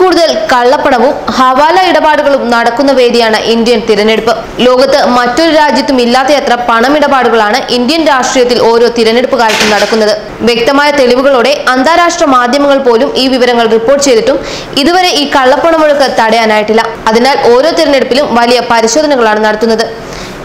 കൂടുതൽ കള്ളപ്പണവും ഹവാല ഇടപാടുകളും നടക്കുന്ന വേദിയാണ് ഇന്ത്യൻ തിരഞ്ഞെടുപ്പ്. ലോകത്ത് മറ്റൊരു രാജ്യത്തും ഇല്ലാത്തയത്ര പണമിടപാടുകളാണ് ഇന്ത്യൻ രാഷ്ട്രീയത്തിൽ ഓരോ തിരഞ്ഞെടുപ്പ് കാലത്തും നടക്കുന്നത്. വ്യക്തമായ തെളിവുകളോടെ അന്താരാഷ്ട്ര മാധ്യമങ്ങൾ പോലും ഈ വിവരങ്ങൾ റിപ്പോർട്ട് ചെയ്തിട്ടും ഇതുവരെ ഈ കള്ളപ്പണമൊഴുക്ക് തടയാനായിട്ടില്ല. അതിനാൽ ഓരോ തിരഞ്ഞെടുപ്പിലും വലിയ പരിശോധനകളാണ് നടത്തുന്നത്.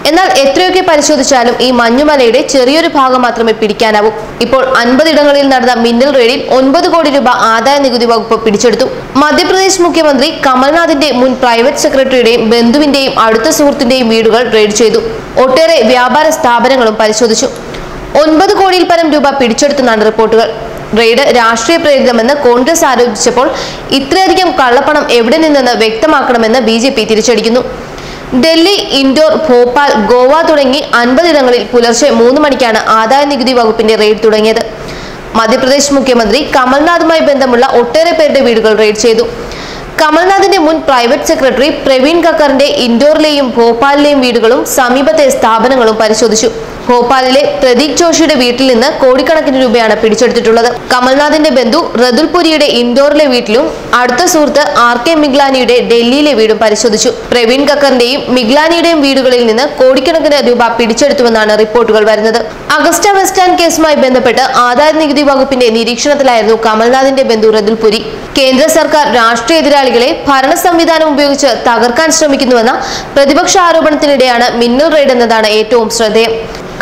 എന്നാൽ എത്രയൊക്കെ പരിശോധിച്ചാലും ഈ മഞ്ഞുമലയുടെ ചെറിയൊരു ഭാഗം മാത്രമേ പിടിക്കാനാവൂ. ഇപ്പോൾ അൻപതിടങ്ങളിൽ നടന്ന മിന്നൽ റെയ്ഡിൽ ഒൻപത് കോടി രൂപ ആദായ നികുതി വകുപ്പ് പിടിച്ചെടുത്തു. മധ്യപ്രദേശ് മുഖ്യമന്ത്രി കമൽനാഥിന്റെ മുൻ പ്രൈവറ്റ് സെക്രട്ടറിയുടെയും ബന്ധുവിന്റെയും അടുത്ത സുഹൃത്തിന്റെയും വീടുകൾ റെയ്ഡ് ചെയ്തു. ഒട്ടേറെ വ്യാപാര സ്ഥാപനങ്ങളും പരിശോധിച്ചു. ഒൻപത് കോടിയിൽ പരം രൂപ പിടിച്ചെടുത്തെന്നാണ് റിപ്പോർട്ടുകൾ. റെയ്ഡ് രാഷ്ട്രീയ പ്രേരിതമെന്ന് കോൺഗ്രസ് ആരോപിച്ചപ്പോൾ ഇത്രയധികം കള്ളപ്പണം എവിടെ നിന്നെന്ന് വ്യക്തമാക്കണമെന്ന് ബി തിരിച്ചടിക്കുന്നു. ഡൽഹി ഇൻഡോർ ഭോപ്പാൽ ഗോവ തുടങ്ങി അൻപതിടങ്ങളിൽ പുലർച്ചെ മൂന്ന് മണിക്കാണ് ആദായ നികുതി വകുപ്പിന്റെ റെയ്ഡ് തുടങ്ങിയത്. മധ്യപ്രദേശ് മുഖ്യമന്ത്രി കമൽനാഥുമായി ബന്ധമുള്ള ഒട്ടേറെ പേരുടെ വീടുകൾ റെയ്ഡ് ചെയ്തു. കമൽനാഥിന്റെ മുൻ പ്രൈവറ്റ് സെക്രട്ടറി പ്രവീൺ കക്കറിന്റെ ഇൻഡോറിലെയും ഭോപ്പാലിലെയും വീടുകളും സമീപത്തെ സ്ഥാപനങ്ങളും പരിശോധിച്ചു. ഭോപ്പാലിലെ പ്രദീപ് ജോഷിയുടെ വീട്ടിൽ നിന്ന് കോടിക്കണക്കിന് രൂപയാണ് പിടിച്ചെടുത്തിട്ടുള്ളത്. കമൽനാഥിന്റെ ബന്ധു റതുൽ പുരിയുടെ ഇൻഡോറിലെ വീട്ടിലും അടുത്ത സുഹൃത്ത് ആർ കെ മിഗ്ലാനിയുടെ ഡൽഹിയിലെ വീടും പരിശോധിച്ചു. പ്രവീൺ കക്കറിന്റെയും മിഗ്ലാനിയുടെയും വീടുകളിൽ നിന്ന് കോടിക്കണക്കിന് രൂപ പിടിച്ചെടുത്തുവെന്നാണ് റിപ്പോർട്ടുകൾ വരുന്നത്. അഗസ്റ്റ വെസ്റ്റാൻ കേസുമായി ബന്ധപ്പെട്ട് ആദായ നികുതി വകുപ്പിന്റെ നിരീക്ഷണത്തിലായിരുന്നു കമൽനാഥിന്റെ ബന്ധു റതുൽ പുരി. കേന്ദ്ര സർക്കാർ രാഷ്ട്രീയ എതിരാളികളെ ഭരണ സംവിധാനം ഉപയോഗിച്ച് തകർക്കാൻ ശ്രമിക്കുന്നുവെന്ന പ്രതിപക്ഷ ആരോപണത്തിനിടെയാണ് മിന്നൽ റെയ്ഡ് എന്നതാണ് ഏറ്റവും ശ്രദ്ധേയം.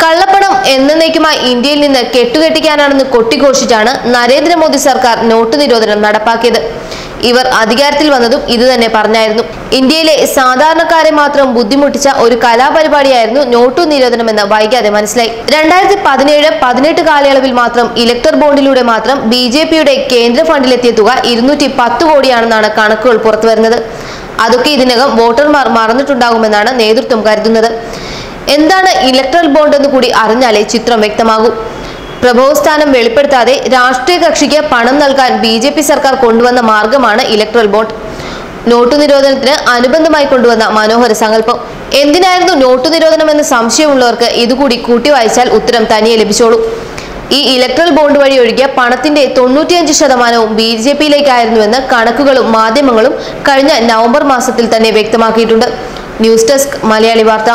കള്ളപ്പണം എന്നേക്കുമായി ഇന്ത്യയിൽ നിന്ന് കെട്ടുകെട്ടിക്കാനാണെന്ന് കൊട്ടിഘോഷിച്ചാണ് നരേന്ദ്രമോദി സർക്കാർ നോട്ട് നിരോധനം നടപ്പാക്കിയത്. ഇവർ അധികാരത്തിൽ വന്നതും ഇതുതന്നെ പറഞ്ഞായിരുന്നു. ഇന്ത്യയിലെ സാധാരണക്കാരെ മാത്രം ബുദ്ധിമുട്ടിച്ച ഒരു കലാപരിപാടിയായിരുന്നു നോട്ടു നിരോധനമെന്ന് വൈകാതെ മനസ്സിലായി. രണ്ടായിരത്തി പതിനേഴ് പതിനെട്ട് കാലയളവിൽ മാത്രം ഇലക്ടർ ബോണ്ടിലൂടെ മാത്രം ബി ജെ പിയുടെ കേന്ദ്ര ഫണ്ടിലെത്തിയ തുക ഇരുന്നൂറ്റി പത്ത് കോടിയാണെന്നാണ് കണക്കുകൾ പുറത്തുവരുന്നത്. അതൊക്കെ ഇതിനകം വോട്ടർമാർ മറന്നിട്ടുണ്ടാകുമെന്നാണ് നേതൃത്വം കരുതുന്നത്. എന്താണ് ഇലക്ട്രൽ ബോണ്ട് എന്ന് കൂടി അറിഞ്ഞാലേ ചിത്രം വ്യക്തമാകൂ. പ്രഭവസ്ഥാനം വെളിപ്പെടുത്താതെ രാഷ്ട്രീയ കക്ഷിക്ക് പണം നൽകാൻ ബി ജെ പി സർക്കാർ കൊണ്ടുവന്ന മാർഗമാണ് ഇലക്ട്രൽ ബോണ്ട് നോട്ടു നിരോധനത്തിന് അനുബന്ധമായി കൊണ്ടുവന്ന മനോഹര സങ്കല്പം. എന്തിനായിരുന്നു നോട്ടു നിരോധനം എന്ന് സംശയമുള്ളവർക്ക് ഇതുകൂടി കൂട്ടി വായിച്ചാൽ ഉത്തരം തനിയെ ലഭിച്ചോളൂ. ഈ ഇലക്ട്രൽ ബോണ്ട് വഴി ഒഴുകിയ പണത്തിന്റെ തൊണ്ണൂറ്റിയഞ്ച് ശതമാനവും ബി ജെ പിയിലേക്കായിരുന്നുവെന്ന് കണക്കുകളും മാധ്യമങ്ങളും കഴിഞ്ഞ നവംബർ മാസത്തിൽ തന്നെ വ്യക്തമാക്കിയിട്ടുണ്ട്. ന്യൂസ് ഡെസ്ക് മലയാളി വാർത്ത.